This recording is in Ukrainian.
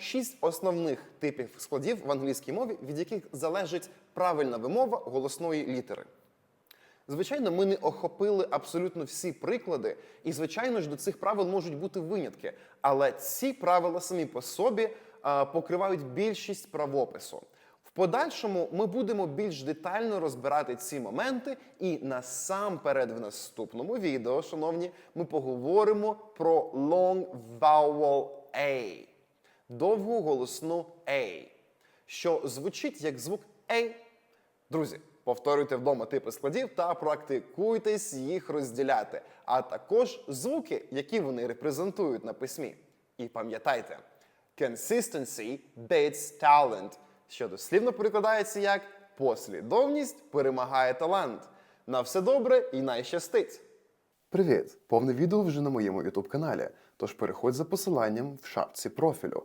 шість основних типів складів в англійській мові, від яких залежить правильна вимова голосної літери. Звичайно, ми не охопили абсолютно всі приклади, і звичайно ж до цих правил можуть бути винятки. Але ці правила самі по собі а, покривають більшість правопису. В подальшому ми будемо більш детально розбирати ці моменти, і насамперед в наступному відео, шановні, ми поговоримо про long vowel A, довгу голосну A, що звучить як звук A. Друзі, повторюйте вдома типи складів та практикуйтесь їх розділяти, а також звуки, які вони репрезентують на письмі. І пам'ятайте, consistency beats talent, що дослівно перекладається як послідовність перемагає талант. На все добре і найщастить! Привіт! Повне відео вже на моєму youtube каналі. Тож переходь за посиланням в шапці профілю.